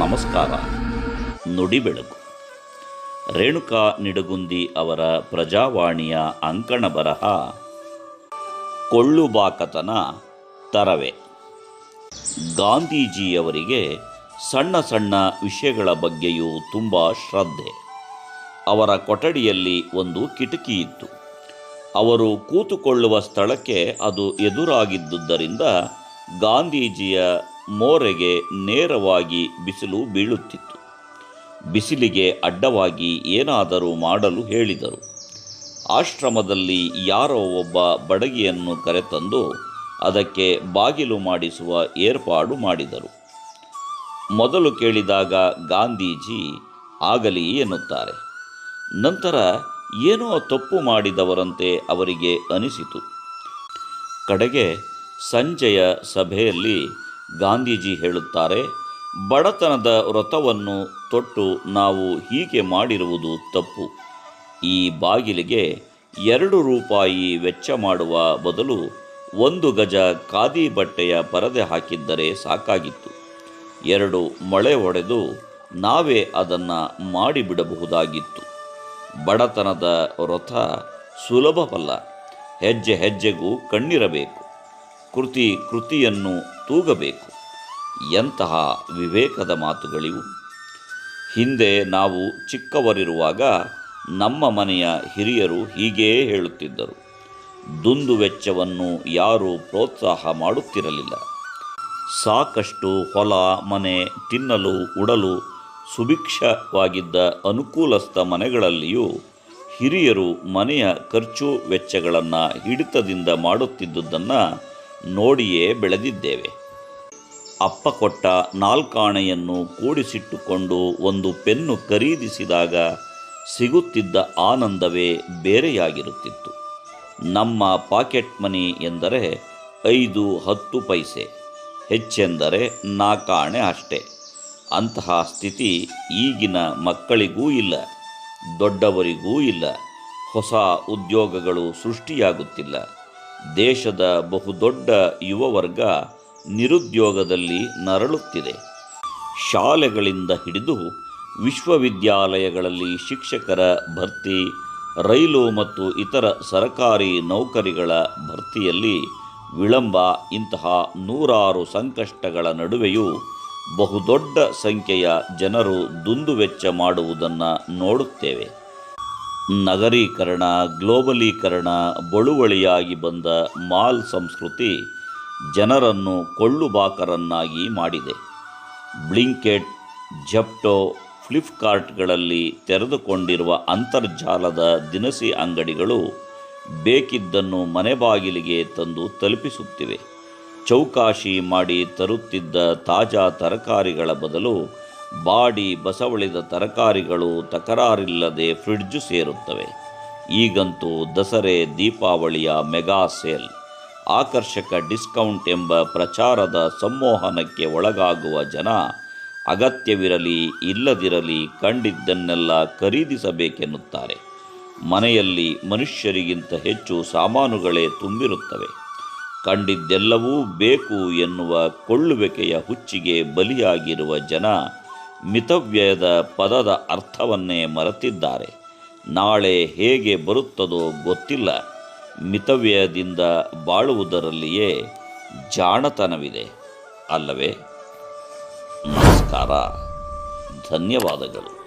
ನಮಸ್ಕಾರ. ನುಡಿಬೆಳಕು ರೇಣುಕಾ ನಿಡಗುಂದಿ ಅವರ ಪ್ರಜಾವಾಣಿಯ ಅಂಕಣ ಬರಹ, ಕೊಳ್ಳುಬಾಕತನ ತರವೆ. ಗಾಂಧೀಜಿಯವರಿಗೆ ಸಣ್ಣ ಸಣ್ಣ ವಿಷಯಗಳ ಬಗ್ಗೆಯೂ ತುಂಬ ಶ್ರದ್ಧೆ. ಅವರ ಕೊಠಡಿಯಲ್ಲಿ ಒಂದು ಕಿಟಕಿ ಇತ್ತು. ಅವರು ಕೂತುಕೊಳ್ಳುವ ಸ್ಥಳಕ್ಕೆ ಅದು ಎದುರಾಗಿದ್ದುದರಿಂದ ಗಾಂಧೀಜಿಯ ಮೋರೆಗೆ ನೇರವಾಗಿ ಬಿಸಿಲು ಬೀಳುತ್ತಿತ್ತು. ಬಿಸಿಲಿಗೆ ಅಡ್ಡವಾಗಿ ಏನಾದರೂ ಮಾಡಲು ಹೇಳಿದರು. ಆಶ್ರಮದಲ್ಲಿ ಯಾರೋ ಒಬ್ಬ ಬಡಗಿಯನ್ನು ಕರೆತಂದು ಅದಕ್ಕೆ ಬಾಗಿಲು ಮಾಡಿಸುವ ಏರ್ಪಾಡು ಮಾಡಿದರು. ಮೊದಲು ಕೇಳಿದಾಗ ಗಾಂಧೀಜಿ ಆಗಲಿ ಎನ್ನುತ್ತಾರೆ. ನಂತರ ಏನೋ ತಪ್ಪು ಮಾಡಿದವರಂತೆ ಅವರಿಗೆ ಅನಿಸಿತು. ಕಡೆಗೆ ಸಂಜೆಯ ಸಭೆಯಲ್ಲಿ ಗಾಂಧೀಜಿ ಹೇಳುತ್ತಾರೆ, ಬಡತನದ ವ್ರತವನ್ನು ತೊಟ್ಟು ನಾವು ಹೀಗೆ ಮಾಡಿರುವುದು ತಪ್ಪು. ಈ ಬಾಗಿಲಿಗೆ ಎರಡು ರೂಪಾಯಿ ವೆಚ್ಚ ಮಾಡುವ ಬದಲು ಒಂದು ಗಜ ಖಾದಿ ಬಟ್ಟೆಯ ಪರದೆ ಹಾಕಿದ್ದರೆ ಸಾಕಾಗಿತ್ತು. ಎರಡು ಮಳೆ ಹೊಡೆದು ನಾವೇ ಅದನ್ನು ಮಾಡಿಬಿಡಬಹುದಾಗಿತ್ತು. ಬಡತನದ ವ್ರತ ಸುಲಭವಲ್ಲ, ಹೆಜ್ಜೆ ಹೆಜ್ಜೆಗೂ ಕಣ್ಣಿರಬೇಕು. ಕೃತಿ ಕೃತಿಯನ್ನು ತೂಗಬೇಕು. ಎಂತಹ ವಿವೇಕದ ಮಾತುಗಳಿವು? ಹಿಂದೆ ನಾವು ಚಿಕ್ಕವರಿರುವಾಗ ನಮ್ಮ ಮನೆಯ ಹಿರಿಯರು ಹೀಗೇ ಹೇಳುತ್ತಿದ್ದರು. ದುಂದು ವೆಚ್ಚವನ್ನು ಯಾರೂ ಪ್ರೋತ್ಸಾಹ ಮಾಡುತ್ತಿರಲಿಲ್ಲ. ಸಾಕಷ್ಟು ಹೊಲ, ಮನೆ, ತಿನ್ನಲು, ಉಡಲು, ಸುಭಿಕ್ಷವಾಗಿದ್ದ ಅನುಕೂಲಸ್ಥ ಮನೆಗಳಲ್ಲಿಯೂ ಹಿರಿಯರು ಮನೆಯ ಖರ್ಚು ವೆಚ್ಚಗಳನ್ನು ಹಿಡಿತದಿಂದ ಮಾಡುತ್ತಿದ್ದುದನ್ನು ನೋಡಿಯೇ ಬೆಳೆದಿದ್ದೇವೆ. ಅಪ್ಪ ಕೊಟ್ಟ ನಾಲ್ಕಾಣೆಯನ್ನು ಕೂಡಿಸಿಟ್ಟುಕೊಂಡು ಒಂದು ಪೆನ್ನು ಖರೀದಿಸಿದಾಗ ಸಿಗುತ್ತಿದ್ದ ಆನಂದವೇ ಬೇರೆಯಾಗಿರುತ್ತಿತ್ತು. ನಮ್ಮ ಪಾಕೆಟ್ ಮನಿ ಎಂದರೆ ಐದು ಹತ್ತು ಪೈಸೆ, ಹೆಚ್ಚೆಂದರೆ ನಾಲ್ಕಾಣೆ ಅಷ್ಟೇ. ಅಂತಹ ಸ್ಥಿತಿ ಈಗಿನ ಮಕ್ಕಳಿಗೂ ಇಲ್ಲ, ದೊಡ್ಡವರಿಗೂ ಇಲ್ಲ, ಹೊಸ ಉದ್ಯೋಗಗಳು ಸೃಷ್ಟಿಯಾಗುತ್ತಿಲ್ಲ. ದೇಶದ ಬಹುದೊಡ್ಡ ಯುವ ವರ್ಗ ನಿರುದ್ಯೋಗದಲ್ಲಿ ನರಳುತ್ತಿದೆ. ಶಾಲೆಗಳಿಂದ ಹಿಡಿದು ವಿಶ್ವವಿದ್ಯಾಲಯಗಳಲ್ಲಿ ಶಿಕ್ಷಕರ ಭರ್ತಿ, ರೈಲು ಮತ್ತು ಇತರ ಸರಕಾರಿ ನೌಕರಿಗಳ ಭರ್ತಿಯಲ್ಲಿ ವಿಳಂಬ, ಇಂತಹ ನೂರಾರು ಸಂಕಷ್ಟಗಳ ನಡುವೆಯೂ ಬಹುದೊಡ್ಡ ಸಂಖ್ಯೆಯ ಜನರು ದುಂದುವೆಚ್ಚ ಮಾಡುವುದನ್ನು ನೋಡುತ್ತೇವೆ. ನಗರೀಕರಣ, ಗ್ಲೋಬಲೀಕರಣ, ಬಳುವಳಿಯಾಗಿ ಬಂದ ಮಾಲ್ ಸಂಸ್ಕೃತಿ ಜನರನ್ನು ಕೊಳ್ಳುಬಾಕರನ್ನಾಗಿ ಮಾಡಿದೆ. ಬ್ಲಿಂಕೆಟ್, ಜಪ್ಟೋ, ಫ್ಲಿಪ್ಕಾರ್ಟ್ಗಳಲ್ಲಿ ತೆರೆದುಕೊಂಡಿರುವ ಅಂತರ್ಜಾಲದ ದಿನಸಿ ಅಂಗಡಿಗಳು ಬೇಕಿದ್ದನ್ನು ಮನೆ ಬಾಗಿಲಿಗೆ ತಂದು ತಲುಪಿಸುತ್ತಿವೆ. ಚೌಕಾಶಿ ಮಾಡಿ ತರುತ್ತಿದ್ದ ತಾಜಾ ತರಕಾರಿಗಳ ಬದಲು ಬಾಡಿ ಬಸವಳಿದ ತರಕಾರಿಗಳು ತಕರಾರಿಲ್ಲದೆ ಫ್ರಿಡ್ಜು ಸೇರುತ್ತವೆ. ಈಗಂತೂ ದಸರೆ, ದೀಪಾವಳಿಯ ಮೆಗಾ ಸೇಲ್. ಆಕರ್ಷಕ ಡಿಸ್ಕೌಂಟ್ ಎಂಬ ಪ್ರಚಾರದ ಸಂಮೋಹನಕ್ಕೆ ಒಳಗಾಗುವ ಜನ ಅಗತ್ಯವಿರಲಿ ಇಲ್ಲದಿರಲಿ ಕಂಡಿದ್ದನ್ನೆಲ್ಲ ಖರೀದಿಸಬೇಕೆನ್ನುತ್ತಾರೆ. ಮನೆಯಲ್ಲಿ ಮನುಷ್ಯರಿಗಿಂತ ಹೆಚ್ಚು ಸಾಮಾನುಗಳೇ ತುಂಬಿರುತ್ತವೆ. ಕಂಡಿದ್ದೆಲ್ಲವೂ ಬೇಕು ಎನ್ನುವ ಕೊಳ್ಳುವಿಕೆಯ ಹುಚ್ಚಿಗೆ ಬಲಿಯಾಗಿರುವ ಜನ ಮಿತವ್ಯಯದ ಪದದ ಅರ್ಥವನ್ನೇ ಮರೆತಿದ್ದಾರೆ. ನಾಳೆ ಹೇಗೆ ಬರುತ್ತದೋ ಗೊತ್ತಿಲ್ಲ. ಮಿತವ್ಯಯದಿಂದ ಬಾಳುವುದರಲ್ಲಿಯೇ ಜಾಣತನವಿದೆ. ಅಲ್ಲವೇ? ನಮಸ್ಕಾರ. ಧನ್ಯವಾದಗಳು.